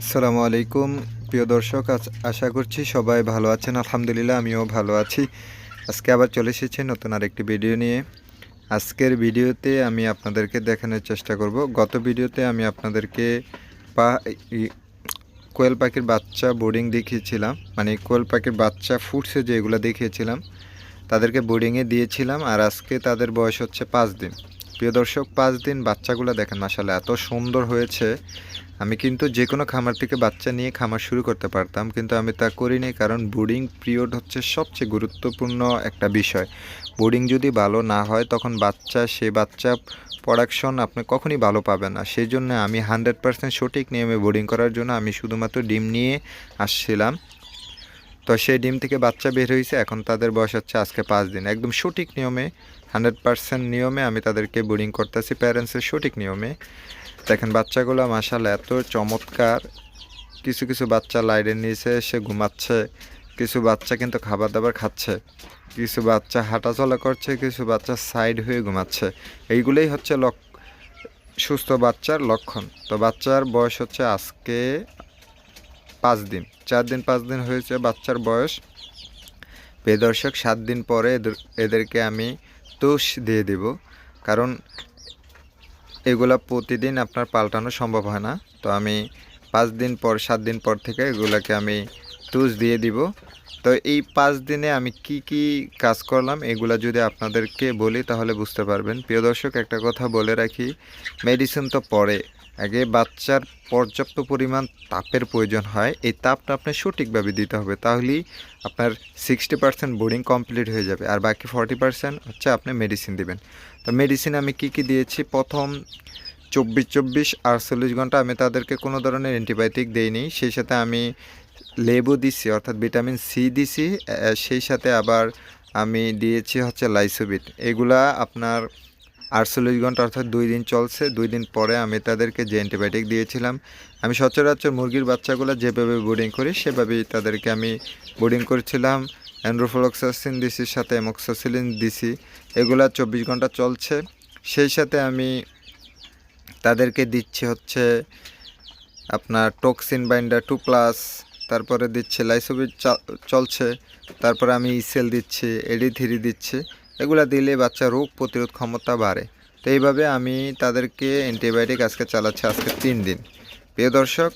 আসসালামু আলাইকুম, প্রিয় দর্শক আশা করছি সবাই ভালো আছেন। আলহামদুলিল্লাহ, আমিও ভালো আছি। আজকে আবার চলে এসেছি নতুন আরেকটি ভিডিও নিয়ে। আজকের ভিডিওতে আমি আপনাদেরকে দেখানোর চেষ্টা করব। গত ভিডিওতে আমি আপনাদেরকে পা কোয়েল পাখির বাচ্চা বোর্ডিং দেখিয়েছিলাম। মানে কোয়েল পাখির বাচ্চা ফুটছে যেগুলো দেখিয়েছিলাম। তাদেরকে বোর্ডিংয়ে দিয়েছিলাম আর আজকে তাদের বয়স হচ্ছে পাঁচ দিন। প্রিয় দর্শক, পাঁচ দিন বাচ্চাগুলো দেখেন মাসালে এত সুন্দর হয়েছে। আমি কিন্তু যে কোনো খামার থেকে বাচ্চা নিয়ে খামার শুরু করতে পারতাম, কিন্তু আমি তা করিনি কারণ বোর্ডিং পিরিয়ড হচ্ছে সবচেয়ে গুরুত্বপূর্ণ একটা বিষয়। বোর্ডিং যদি ভালো না হয়, তখন বাচ্চা, সে বাচ্চা প্রোডাকশন আপনি কখনই ভালো পাবেন না। সেই জন্য আমি হান্ড্রেড পার্সেন্ট সঠিক নিয়মে বোর্ডিং করার জন্য আমি শুধুমাত্র ডিম নিয়ে আসছিলাম। তো সেই ডিম থেকে বাচ্চা বের হয়েছে, এখন তাদের বয়স হচ্ছে আজকে পাঁচ দিন। একদম সঠিক নিয়মে, হান্ড্রেড পার্সেন্ট নিয়মে আমি তাদেরকে বোর্ডিং করতেছি প্যারেন্টসের সঠিক নিয়মে। দেখেন, বাচ্চাগুলো মাসাল এত চমৎকার। কিছু কিছু বাচ্চা লাইটের নিচে এসে ঘুমাচ্ছে, কিছু বাচ্চা কিন্তু খাবার দাবার খাচ্ছে, কিছু বাচ্চা হাঁটাচলা করছে, কিছু বাচ্চা সাইড হয়ে ঘুমাচ্ছে। এইগুলোই হচ্ছে লক, সুস্থ বাচ্চার লক্ষণ। তো বাচ্চার বয়স হচ্ছে আজকে পাঁচ দিন, চার দিন, পাঁচ দিন হয়েছে বাচ্চার বয়স। প্রিয় সাত দিন পরে এদের, এদেরকে আমি তুষ দিয়ে দেব, কারণ এগুলা প্রতিদিন আপনার পাল্টানো সম্ভব হয় না। তো আমি পাঁচ দিন পর, সাত দিন পর থেকে এগুলাকে আমি টুস দিয়ে দিব। তো এই পাঁচ দিনে আমি কি কি কাজ করলাম, এগুলা যদি আপনাদেরকে বলি তাহলে বুঝতে পারবেন। প্রিয় দর্শক, একটা কথা বলে রাখি, মেডিসিন তো পরে। আগে বাচ্চার পর্যাপ্ত পরিমাণ তাপের প্রয়োজন হয়, এই তাপটা আপনি সঠিকভাবে দিতে হবে। তাহলেই আপনার সিক্সটি পার্সেন্ট বোর্ডিং কমপ্লিট হয়ে যাবে, আর বাকি ফর্টি পার্সেন্ট হচ্ছে আপনি মেডিসিন দিবেন। তো মেডিসিন আমি কি কি দিয়েছি? প্রথম চব্বিশ চব্বিশ আটচল্লিশ ঘণ্টা আমি তাদেরকে কোনো ধরনের অ্যান্টিবায়োটিক দেইনি, সেই সাথে আমি লেবু দিছি, অর্থাৎ ভিটামিন সি দিছি সেই সাথে আবার আমি দিয়েছি হচ্ছে লাইসোবিট এগুলা আপনার আটচল্লিশ ঘণ্টা অর্থাৎ দুই দিন চলছে। দুই দিন পরে আমি তাদেরকে যে অ্যান্টিবায়োটিক দিয়েছিলাম, আমি সচরাচর মুরগির বাচ্চাগুলো যেভাবে বোর্ডিং করি, সেভাবেই তাদেরকে আমি বোর্ডিং করেছিলাম। অ্যান্ড্রোফ্লোক্সাসিন দিছি, সাথে এমক্সাসিলিন দিছি। এগুলা চব্বিশ ঘণ্টা চলছে। সেই সাথে আমি তাদেরকে দিচ্ছি হচ্ছে আপনার টক্সিন বাইন্ডার টু প্লাস তারপরে দিচ্ছে লাইসোবিট চলছে। তারপরে আমি ইসেল দিচ্ছি এডি থ্রি দিচ্ছি। এগুলো দিলে বাচ্চা রোগ প্রতিরোধ ক্ষমতা বাড়ে। তো এইভাবে আমি তাদেরকে অ্যান্টিবায়োটিক আজকে চালাচ্ছি আজকে তিন দিন। প্রিয় দর্শক,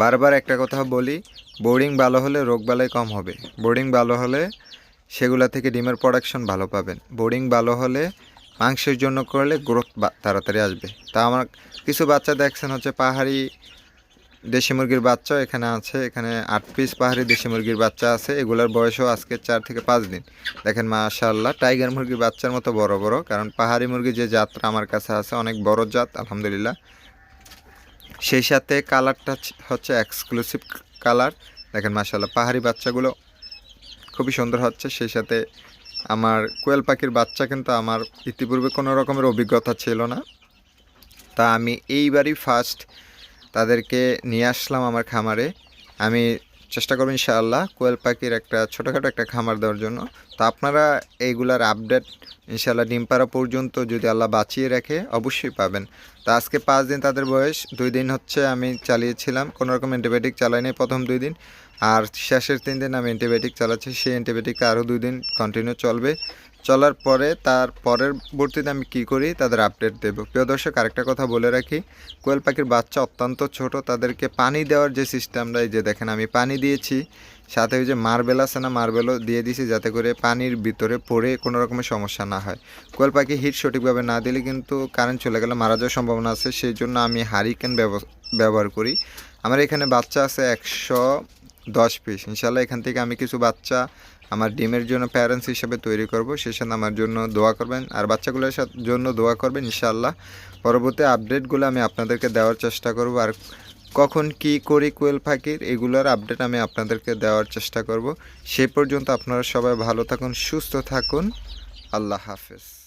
বারবার একটা কথা বলি বোর্ডিং ভালো হলে রোগ রোগবালাই কম হবে। বোর্ডিং ভালো হলে সেগুলা থেকে ডিমের প্রোডাকশন ভালো পাবেন। বোর্ডিং ভালো হলে মাংসের জন্য করলে গ্রোথ তাড়াতাড়ি আসবে। তা আমার কিছু বাচ্চা দেখছেন হচ্ছে পাহাড়ি দেশি মুরগির বাচ্চা এখানে আছে, এখানে আট পিস পাহাড়ি দেশি মুরগির বাচ্চা আছে, এগুলোর বয়সও আজকে চার থেকে পাঁচ দিন। দেখেন মাশাআল্লাহ, টাইগার মুরগির বাচ্চার মতো বড় বড়, কারণ পাহাড়ি মুরগি যে জাতটা আমার কাছে আছে, অনেক বড় জাত, আলহামদুলিল্লাহ। সেই সাথে কালারটা হচ্ছে এক্সক্লুসিভ কালার। দেখেন মাশাআল্লাহ, পাহাড়ি বাচ্চাগুলো খুবই সুন্দর হচ্ছে। সেই সাথে আমার কোয়েল পাখির বাচ্চা কিন্তু আমার ইতিপূর্বে কোনো রকমের অভিজ্ঞতা ছিল না। তা আমি এইবারই ফার্স্ট তাদেরকে নিয়ে আসলাম আমার খামারে। আমি চেষ্টা করব ইনশাআল্লাহ কোয়েল পাখির একটা ছোটোখাটো একটা খামার দেওয়ার জন্য। তো আপনারা এইগুলার আপডেট ইনশাআল্লাহ ডিম পাড়া পর্যন্ত যদি আল্লাহ বাঁচিয়ে রাখে, অবশ্যই পাবেন। তো আজকে পাঁচ দিন তাদের বয়স, দুই দিন হচ্ছে আমি চালিয়েছিলাম, কোনো রকম অ্যান্টিবায়োটিক চালাইনি প্রথম দুই দিন, আর শেষের তিন দিন আমি অ্যান্টিবায়োটিক চালাচ্ছি, সেই অ্যান্টিবায়োটিকটা আরও দুই দিন কন্টিনিউ চলবে। চলার পরে, তার পরের বর্তীতে আমি কি করি, তাদের আপডেট দেব। প্রিয় দর্শক, আরেকটা কথা বলে রাখি, কোয়েল পাখির বাচ্চা অত্যন্ত ছোট, তাদেরকে পানি দেওয়ার যে সিস্টেমটা এই যে দেখেন, আমি পানি দিয়েছি সাথে ওই যে মার্বেল আছে না, মার্বেলও দিয়ে দিয়েছি যাতে করে পানির ভিতরে পড়ে কোনো রকমের সমস্যা না হয়। কোয়েল পাখি হিট সঠিকভাবে না দিলে কিন্তু কারেন্ট চলে গেলে মারা যাওয়ার সম্ভাবনা আছে সেই জন্য আমি হারিকেন ব্যবহার করি। আমার এখানে বাচ্চা আছে একশো দশ পিস ইনশাল্লাহ এখান থেকে আমি কিছু বাচ্চা আমার ডিমের জন্য প্যারেন্টস হিসেবে তৈরি করব। সেই সাথে আমার জন্য দোয়া করবেন। আর বাচ্চাগুলোর জন্য দোয়া করবেন ইনশাল্লাহ পরবর্তী আপডেটগুলো আমি আপনাদেরকে দেওয়ার চেষ্টা করব। আর কখন কি করি কোয়েল পাখির এগুলোর আপডেট আমি আপনাদেরকে দেওয়ার চেষ্টা করব। সে পর্যন্ত আপনারা সবাই ভালো থাকুন, সুস্থ থাকুন। আল্লাহ হাফেজ।